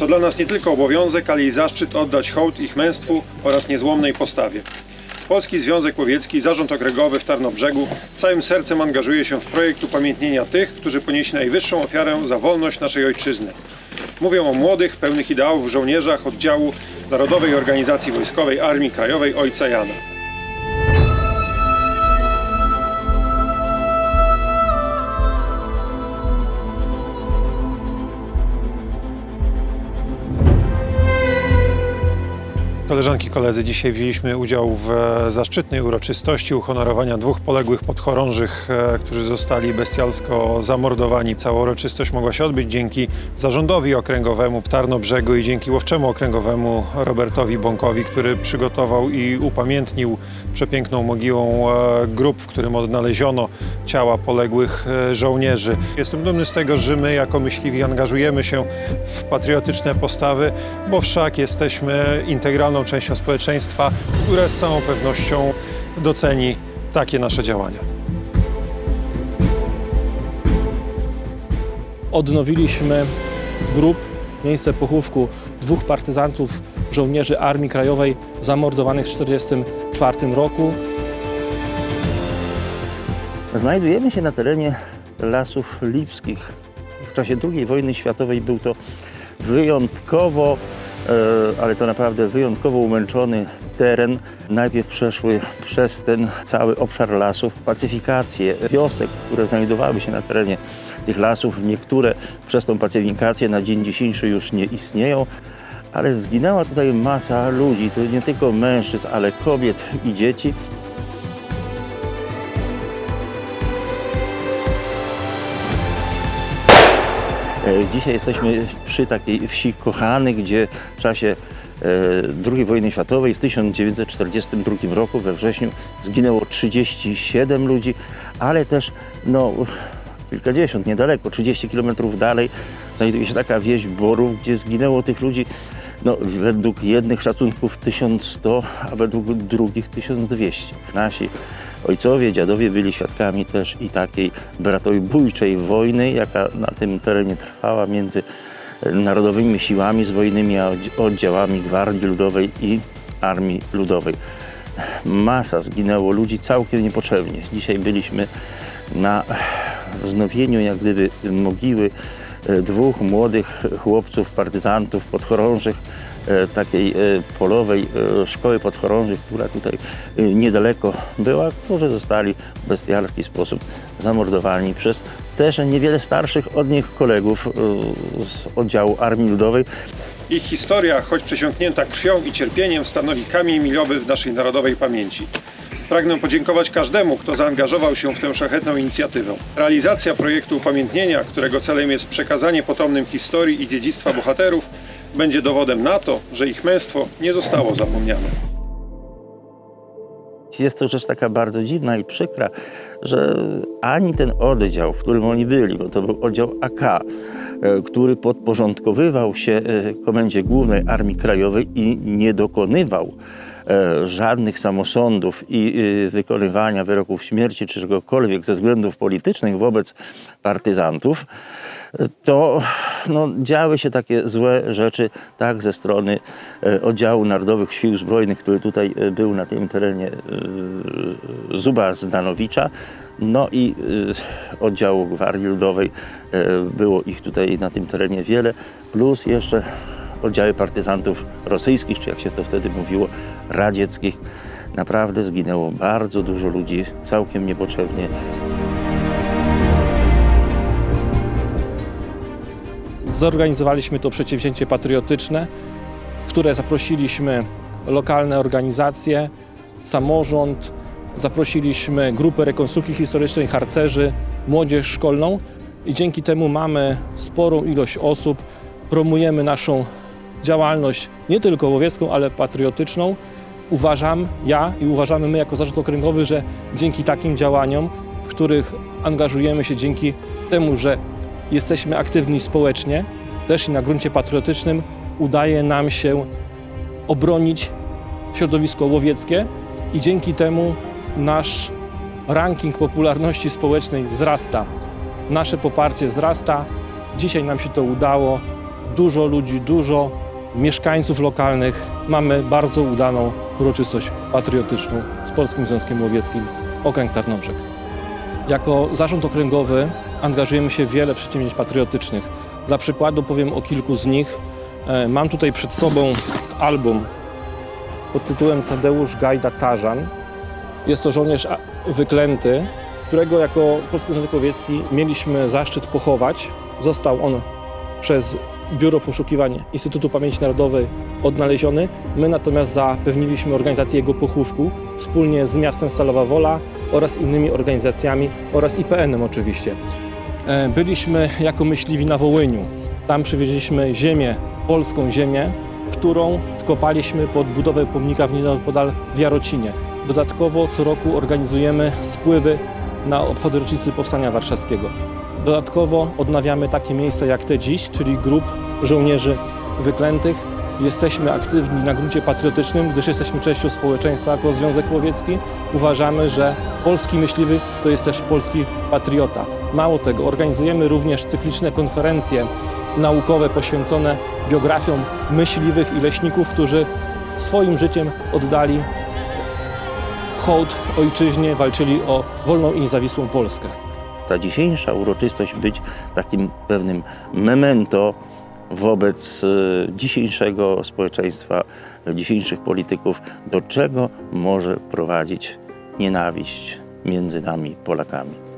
To dla nas nie tylko obowiązek, ale i zaszczyt oddać hołd ich męstwu oraz niezłomnej postawie. Polski Związek Łowiecki, Zarząd Okręgowy w Tarnobrzegu całym sercem angażuje się w projekt upamiętnienia tych, którzy ponieśli najwyższą ofiarę za wolność naszej ojczyzny. Mówią o młodych, pełnych ideałów żołnierzach oddziału Narodowej Organizacji Wojskowej Armii Krajowej Ojca Jana. Koleżanki, koledzy, dzisiaj wzięliśmy udział w e, zaszczytnej uroczystości uhonorowania dwóch poległych podchorążych, e, którzy zostali bestialsko zamordowani. Cała uroczystość mogła się odbyć dzięki zarządowi okręgowemu w Tarnobrzegu i dzięki łowczemu okręgowemu Robertowi Bąkowi, który przygotował i upamiętnił przepiękną mogiłą e, grób, w którym odnaleziono ciała poległych żołnierzy. Jestem dumny z tego, że my jako myśliwi angażujemy się w patriotyczne postawy, bo wszak jesteśmy integralną częścią społeczeństwa, które z całą pewnością doceni takie nasze działania. odnowiliśmy grup, miejsce pochówku dwóch partyzantów, żołnierzy Armii Krajowej zamordowanych w 1944 roku. Znajdujemy się na terenie Lasów Lipskich. W czasie II wojny światowej był to wyjątkowo, ale to naprawdę wyjątkowo umęczony teren. Najpierw przeszły przez ten cały obszar lasów pacyfikację wiosek, które znajdowały się na terenie tych lasów. Niektóre przez tą pacyfikację na dzień dzisiejszy już nie istnieją. Ale zginęła tutaj masa ludzi, to nie tylko mężczyzn, ale kobiet i dzieci. Dzisiaj jesteśmy przy takiej wsi Kochany, gdzie w czasie e, II wojny światowej w 1942 roku we wrześniu zginęło 37 ludzi, ale też no, kilkadziesiąt niedaleko, 30 kilometrów dalej znajduje się taka wieś Borów, gdzie zginęło tych ludzi no, według jednych szacunków 1100, a według drugich 1200. Nasi ojcowie, dziadowie byli świadkami też i takiej bratobójczej wojny, jaka na tym terenie trwała między e, narodowymi siłami zbrojnymi a oddziałami Gwardii Ludowej i Armii Ludowej. Masa zginęło ludzi całkiem niepotrzebnie. Dzisiaj byliśmy na wznowieniu jak gdyby mogiły e, dwóch młodych chłopców, partyzantów, podchorążych takiej e, polowej e, szkoły podchorążych, która tutaj e, niedaleko była, którzy zostali w bestialski sposób zamordowani przez też niewiele starszych od nich kolegów e, z oddziału Armii Ludowej. Ich historia, choć przesiąknięta krwią i cierpieniem, stanowi kamień milowy w naszej narodowej pamięci. Pragnę podziękować każdemu, kto zaangażował się w tę szlachetną inicjatywę. Realizacja projektu upamiętnienia, którego celem jest przekazanie potomnym historii i dziedzictwa bohaterów, będzie dowodem na to, że ich męstwo nie zostało zapomniane. Jest to rzecz taka bardzo dziwna i przykra, że ani ten oddział, w którym oni byli, bo to był oddział AK, e, który podporządkowywał się e, Komendzie Głównej Armii Krajowej i nie dokonywał żadnych samosądów i e, wykonywania wyroków śmierci czy czegokolwiek ze względów politycznych wobec partyzantów, e, to no, działy się takie złe rzeczy tak ze strony e, oddziału Narodowych Sił Zbrojnych, który tutaj e, był na tym terenie e, Zuba Zdanowicza, no i e, oddziału Gwardii Ludowej. E, Było ich tutaj na tym terenie wiele, plus jeszcze oddziały partyzantów rosyjskich, czy jak się to wtedy mówiło, radzieckich. Naprawdę zginęło bardzo dużo ludzi, całkiem niepotrzebnie. Zorganizowaliśmy to przedsięwzięcie patriotyczne, w które zaprosiliśmy lokalne organizacje, samorząd, zaprosiliśmy grupę rekonstrukcji historycznej, harcerzy, młodzież szkolną i dzięki temu mamy sporą ilość osób, promujemy naszą działalność nie tylko łowiecką, ale patriotyczną. Uważam ja i uważamy my jako Zarząd Okręgowy, że dzięki takim działaniom, w których angażujemy się dzięki temu, że jesteśmy aktywni społecznie, też i na gruncie patriotycznym, udaje nam się obronić środowisko łowieckie i dzięki temu nasz ranking popularności społecznej wzrasta. Nasze poparcie wzrasta. Dzisiaj nam się to udało. dużo ludzi, dużo mieszkańców lokalnych. Mamy bardzo udaną uroczystość patriotyczną z Polskim Związkiem Łowieckim Okręg Tarnobrzeg. Jako zarząd okręgowy angażujemy się w wiele przedsięwzięć patriotycznych. Dla przykładu powiem o kilku z nich. E, Mam tutaj przed sobą album pod tytułem Tadeusz Gajda Tarzan. Jest to żołnierz wyklęty, którego jako Polski Związek Łowiecki mieliśmy zaszczyt pochować. Został on przez Biuro Poszukiwań Instytutu Pamięci Narodowej odnaleziony. My natomiast zapewniliśmy organizację jego pochówku wspólnie z miastem Stalowa Wola oraz innymi organizacjami oraz IPN-em oczywiście. E, Byliśmy jako myśliwi na Wołyniu. Tam przywieźliśmy ziemię, polską ziemię, którą wkopaliśmy pod budowę pomnika w nieopodal w Jarocinie. Dodatkowo co roku organizujemy spływy na obchody rocznicy Powstania Warszawskiego. Dodatkowo odnawiamy takie miejsca jak te dziś, czyli grup żołnierzy wyklętych. Jesteśmy aktywni na gruncie patriotycznym, gdyż jesteśmy częścią społeczeństwa jako Związek Łowiecki. Uważamy, że polski myśliwy to jest też polski patriota. Mało tego, organizujemy również cykliczne konferencje naukowe poświęcone biografiom myśliwych i leśników, którzy swoim życiem oddali hołd ojczyźnie, walczyli o wolną i niezawisłą Polskę. Ta dzisiejsza uroczystość być takim pewnym memento wobec e, dzisiejszego społeczeństwa, dzisiejszych polityków, do czego może prowadzić nienawiść między nami, Polakami.